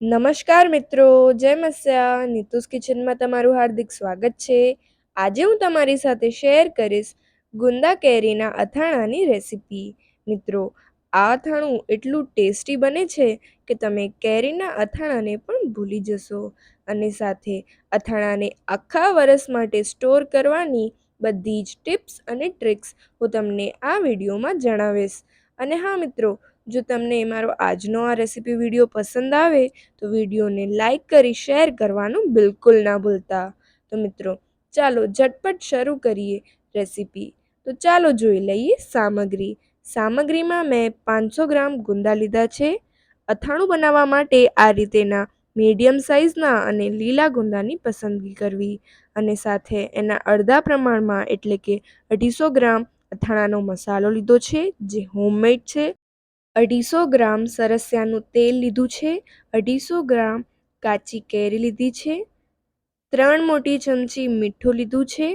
નમસ્કાર મિત્રો, જય મસ્યા. નીતુસ કિચનમાં તમારું હાર્દિક સ્વાગત છે. આજે હું તમારી સાથે શેર કરીશ ગુંદા કેરીના અથાણાની રેસીપી. મિત્રો, આ અથાણું એટલું ટેસ્ટી બને છે કે તમે કેરીના અથાણાને પણ ભૂલી જશો. અને સાથે અથાણાને આખા વર્ષ માટે સ્ટોર કરવાની બધી જ ટિપ્સ અને ટ્રિક્સ હું તમને આ વિડીયોમાં જણાવીશ. અને હા મિત્રો જો તમને મારો આજનો આ રેસીપી વીડિયો પસંદ આવે, તો વિડીયોને લાઈક કરી શેર કરવાનું બિલકુલ ના ભૂલતા. તો મિત્રો, ચાલો ઝટપટ શરૂ કરીએ રેસીપી તો ચાલો જોઈ લઈએ સામગ્રી. સામગ્રીમાં મેં પાંચસો ગ્રામ ગુંદા લીધા છે. અથાણું બનાવવા માટે આ રીતેના મીડિયમ સાઇઝના અને લીલા ગુંદાની પસંદગી કરવી. અને સાથે એના અડધા પ્રમાણમાં એટલે કે અઢીસો ગ્રામ અથાણાનો મસાલો લીધો છે, જે હોમમેડ છે. અઢીસો ગ્રામ સરસિયાનું તેલ લીધું છે. અઢીસો ગ્રામ કાચી કેરી લીધી છે. ત્રણ મોટી ચમચી મીઠું લીધું છે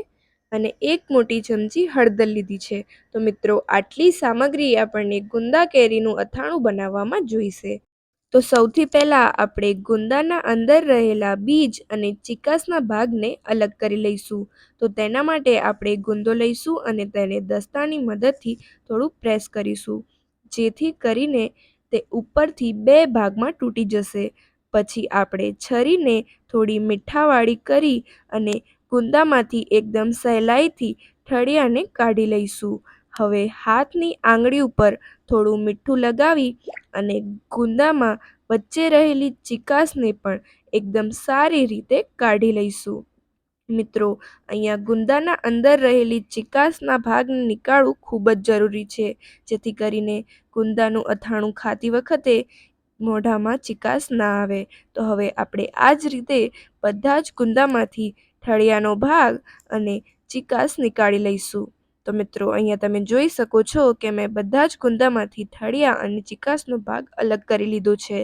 અને એક મોટી ચમચી હળદર લીધી છે. તો મિત્રો, આટલી સામગ્રી આપણને ગુંદા કેરીનું અથાણું બનાવવામાં જોઈશે. તો સૌથી પહેલાં આપણે ગુંદાના અંદર રહેલા બીજ અને ચિકાસના ભાગને અલગ કરી લઈશું. તો તેના માટે આપણે ગુંદો લઈશું અને તેને દસ્તાની મદદથી થોડું પ્રેસ કરીશું. જેથી કરીને તે ઉપરથી બે ભાગમાં તૂટી જશે. પછી આપણે છરીને થોડી મીઠાવાળી કરી અને ગુંદામાંથી એકદમ સહેલાઈથી ઠળિયાને કાઢી લઈશું. હવે હાથની આંગળી ઉપર થોડું મીઠું લગાવી અને ગુંદામાં વચ્ચે રહેલી ચિકાસને પણ એકદમ સારી રીતે કાઢી લઈશું. મિત્રો, અહીંયા ગુંદાના અંદર રહેલી ચિકાસના ભાગને નીકાળવું ખૂબ જ જરૂરી છે, જેથી કરીને ગુંદાનું અથાણું ખાતી વખતે મોઢામાં ચિકાસ ના આવે. તો હવે આપણે આ જ રીતે બધા જ ગુંદામાંથી ઠળિયાનો ભાગ અને ચિકાસ નીકાળી લઈશું. તો મિત્રો, અહીંયા તમે જોઈ શકો છો કે મેં બધા જ ગુંદામાંથી ઠળિયા અને ચિકાસનો ભાગ અલગ કરી લીધો છે.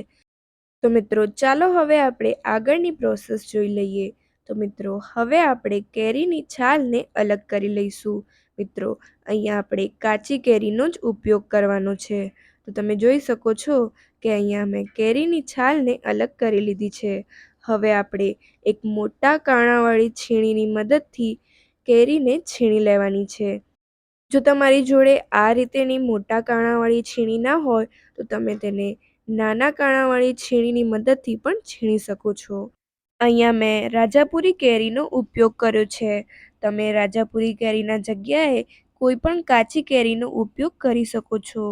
તો મિત્રો, ચાલો હવે આપણે આગળની પ્રોસેસ જોઈ લઈએ. તો મિત્રો, હવે આપણે કેરીની છાલને અલગ કરી લઈશું. મિત્રો, અહીંયા આપણે કાચી કેરીનો જ ઉપયોગ કરવાનો છે. તો તમે જોઈ શકો છો કે અહીંયા મેં કેરીની છાલને અલગ કરી લીધી છે. હવે આપણે એક મોટા કાણાવાળી છીણીની મદદથી કેરીને છીણી લેવાની છે. જો તમારી જોડે આ રીતેની મોટા કાણાવાળી છીણી ના હોય, તો તમે તેને નાના કાણાવાળી છીણીની મદદથી પણ છીણી શકો છો. અહીંયા મેં રાજાપુરી કેરીનો ઉપયોગ કર્યો છે. તમે રાજાપુરી કેરીના જગ્યાએ કોઈ પણ કાચી કેરીનો ઉપયોગ કરી શકો છો.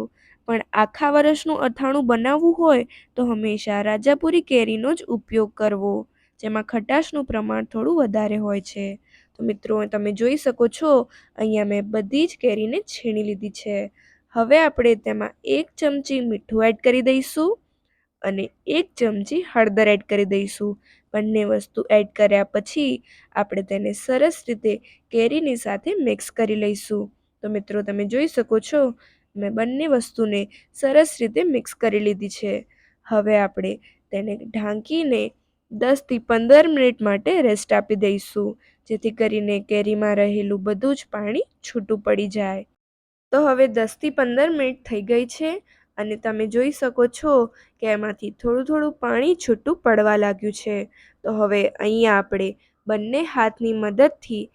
પણ આખા વર્ષનું અથાણું બનાવવું હોય તો હંમેશા રાજાપુરી કેરીનો જ ઉપયોગ કરવો, જેમાં ખટાશનું પ્રમાણ થોડું વધારે હોય છે. તો મિત્રો, તમે જોઈ શકો છો, અહીંયા મેં બધી જ કેરીને છીણી લીધી છે. હવે આપણે તેમાં એક ચમચી મીઠું એડ કરી દઈશું અને એક ચમચી હળદર એડ કરી દઈશું. બંને વસ્તુ એડ કર્યા પછી આપણે તેને સરસ રીતે કેરીની સાથે મિક્સ કરી લઈશું. તો મિત્રો તમે જોઈ શકો છો, મેં બંને વસ્તુને સરસ રીતે મિક્સ કરી લીધી છે. હવે આપણે તેને ઢાંકીને દસથી પંદર મિનિટ માટે રેસ્ટ આપી દઈશું, જેથી કરીને કેરીમાં રહેલું બધું જ પાણી છૂટું પડી જાય. તો હવે દસથી પંદર મિનિટ થઈ ગઈ છે અને તમે જોઈ શકો છો કે એમાંથી થોડું થોડું પાણી છૂટું પડવા લાગ્યું છે. તો હવે અહીંયા આપણે બંને હાથની મદદથી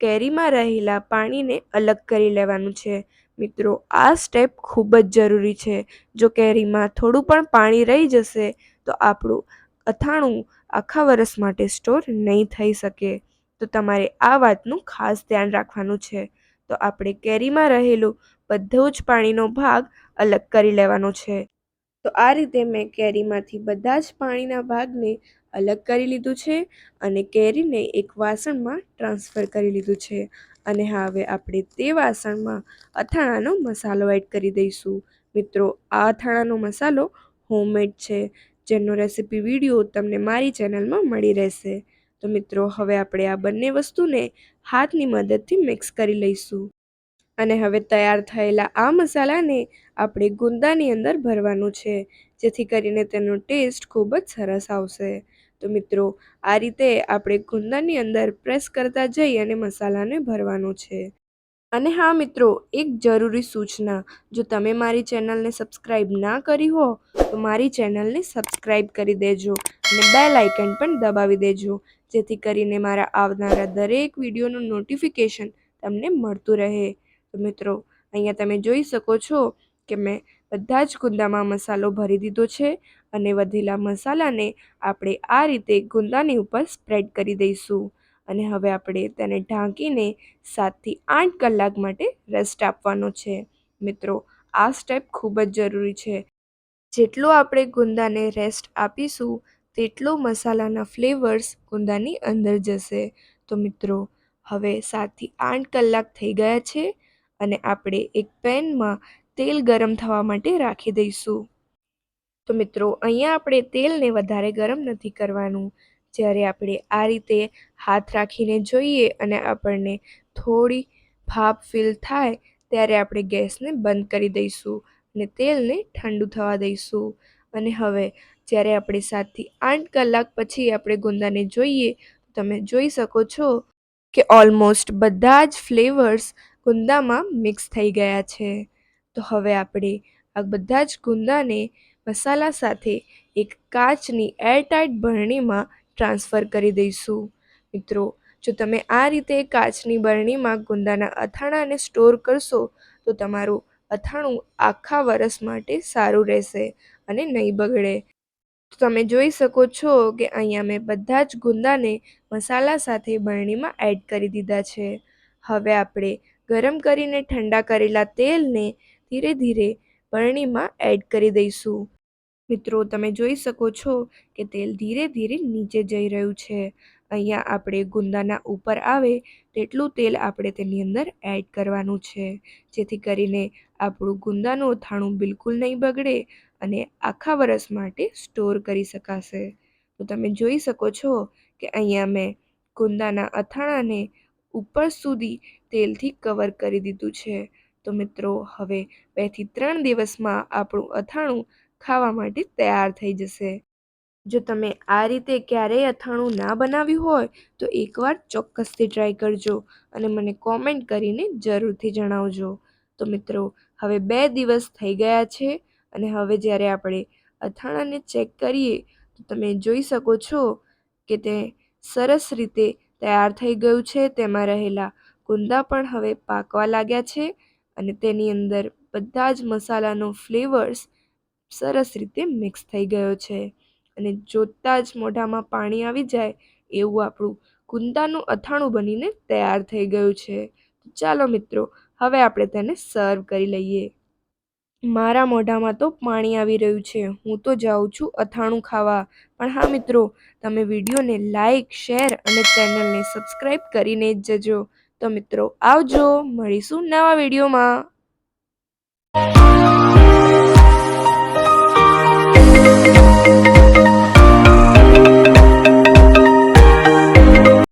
કેરીમાં રહેલા પાણીને અલગ કરી લેવાનું છે. મિત્રો, આ સ્ટેપ ખૂબ જ જરૂરી છે. જો કેરીમાં થોડું પણ પાણી રહી જશે, તો આપણું અથાણું આખા વરસ માટે સ્ટોર નહીં થઈ શકે. તો તમારે આ વાતનું ખાસ ધ્યાન રાખવાનું છે. તો આપણે કેરીમાં રહેલું બધું જ પાણીનો ભાગ અલગ કરી લેવાનો છે. તો આ રીતે મેં કેરીમાંથી બધા જ પાણીના ભાગને અલગ કરી લીધું છે અને કેરીને એક વાસણમાં ટ્રાન્સફર કરી લીધું છે. અને હવે આપણે તે વાસણમાં અથાણાનો મસાલો એડ કરી દઈશું. મિત્રો, આ અથાણાનો મસાલો હોમમેડ છે. જેનો રેસીપી વીડિયો તમને મારી ચેનલમાં મળી રહેશે. તો મિત્રો, હવે આપણે આ બંને વસ્તુને હાથની મદદથી મિક્સ કરી લઈશું. અને હવે તૈયાર થયેલા આ મસાલાને આપણે ગુંદાની અંદર ભરવાનું છે, જેથી કરીને તેનો ટેસ્ટ ખૂબ જ સરસ આવશે. તો મિત્રો, આ રીતે આપણે ગુંદાની અંદર પ્રેસ કરતા જઈ અને મસાલાને ભરવાનો છે. અને હા મિત્રો, એક જરૂરી સૂચના, જો તમે મારી ચેનલને સબસ્ક્રાઈબ ના કરી હો, તો મારી ચેનલને સબસ્ક્રાઈબ કરી દેજો અને બેલ આઇકન પણ દબાવી દેજો, જેથી કરીને મારા આવનારા દરેક વિડીયોનું નોટિફિકેશન તમને મળતું રહે. તો મિત્રો, અહીંયા તમે જોઈ શકો છો કે મેં બધા જ ગુંદામાં મસાલો ભરી દીધો છે અને વધેલા મસાલાને આપણે આ રીતે ગુંદાની ઉપર સ્પ્રેડ કરી દઈશું. અને હવે આપણે તેને ઢાંકીને સાતથી આઠ કલાક માટે રેસ્ટ આપવાનો છે. મિત્રો, આ સ્ટેપ ખૂબ જ જરૂરી છે. જેટલો આપણે ગુંદાને રેસ્ટ આપીશું, તેટલો મસાલાના ફ્લેવર્સ ગુંદાની અંદર જશે. તો મિત્રો, હવે સાતથી આઠ કલાક થઈ ગયા છે અને આપણે એક પેનમાં તેલ ગરમ થવા માટે રાખી દઈશું. તો મિત્રો, અહીંયા આપણે તેલને વધારે ગરમ નથી કરવાનું. જ્યારે આપણે આ રીતે હાથ રાખીને જોઈએ અને આપણને થોડી ભાપ ફીલ થાય, ત્યારે આપણે ગેસને બંધ કરી દઈશું અને તેલને ઠંડુ થવા દઈશું. અને હવે, જ્યારે આપણે સાતથી આઠ કલાક પછી આપણે ગુંદાને જોઈએ તમે જોઈ શકો છો કે ઓલમોસ્ટ બધા જ ફ્લેવર્સ ગુંદામાં મિક્સ થઈ ગયા છે. તો હવે આપણે આ બધા જ ગુંદાને મસાલા સાથે એક કાચની એરટાઇટ બરણીમાં ટ્રાન્સફર કરી દઈશું. મિત્રો, જો તમે આ રીતે કાચની બરણીમાં ગુંદાના અથાણાને સ્ટોર કરશો, તો તમારું અથાણું આખા વરસ માટે સારું રહેશે અને નહીં બગડે. તો તમે જોઈ શકો છો કે અહીંયા મેં બધા જ ગુંદાને મસાલા સાથે બરણીમાં એડ કરી દીધા છે. હવે આપણે ગરમ કરીને ઠંડા કરેલા તેલને ધીરે ધીરે બરણીમાં એડ કરી દઈશું. મિત્રો, તમે જોઈ શકો છો કે તેલ ધીરે ધીરે નીચે જઈ રહ્યું છે. અહીંયા આપણે ગુંદાના ઉપર આવે તેટલું તેલ આપણે તેની અંદર એડ કરવાનું છે. જેથી કરીને આપણું ગુંદાનું અથાણું બિલકુલ નહીં બગડે અને આખા વરસ માટે સ્ટોર કરી શકાશે. તો તમે જોઈ શકો છો કે અહીંયા મેં ગુંદાના અથાણાને ઉપર સુધી તેલથી કવર કરી દીધું છે. તો મિત્રો, હવે બેથી ત્રણ દિવસમાં આપણું અથાણું ખાવા માટે તૈયાર થઈ જશે. જો તમે આ રીતે ક્યારેય અથાણું ના બનાવ્યું હોય, તો એકવાર ચોક્કસથી ટ્રાય કરજો અને મને કોમેન્ટ કરીને જરૂરથી જણાવજો. તો મિત્રો, હવે બે દિવસ થઈ ગયા છે અને હવે જ્યારે આપણે અથાણાને ચેક કરીએ, તો તમે જોઈ શકો છો કે તે સરસ રીતે તૈયાર થઈ ગયું છે. તેમાં રહેલા કુંદા પણ હવે પાકવા લાગ્યા છે અને તેની અંદર બધા જ મસાલાનો ફ્લેવર્સ સરસ રીતે મિક્સ થઈ ગયો છે. અને જોતાં જ મોઢામાં પાણી આવી જાય એવું આપણું કુંદાનું અથાણું બનીને તૈયાર થઈ ગયું છે. ચાલો મિત્રો, હવે આપણે તેને સર્વ કરી લઈએ. મારા મોઢામાં તો પાણી આવી રહ્યું છે. હું તો જાઉં છું અથાણું ખાવા. પણ હા મિત્રો, તમે વિડીયોને લાઈક, શેર અને ચેનલને સબસ્ક્રાઈબ કરીને જજો. તો મિત્રો, આવજો. મળીશું નવા વિડીયોમાં.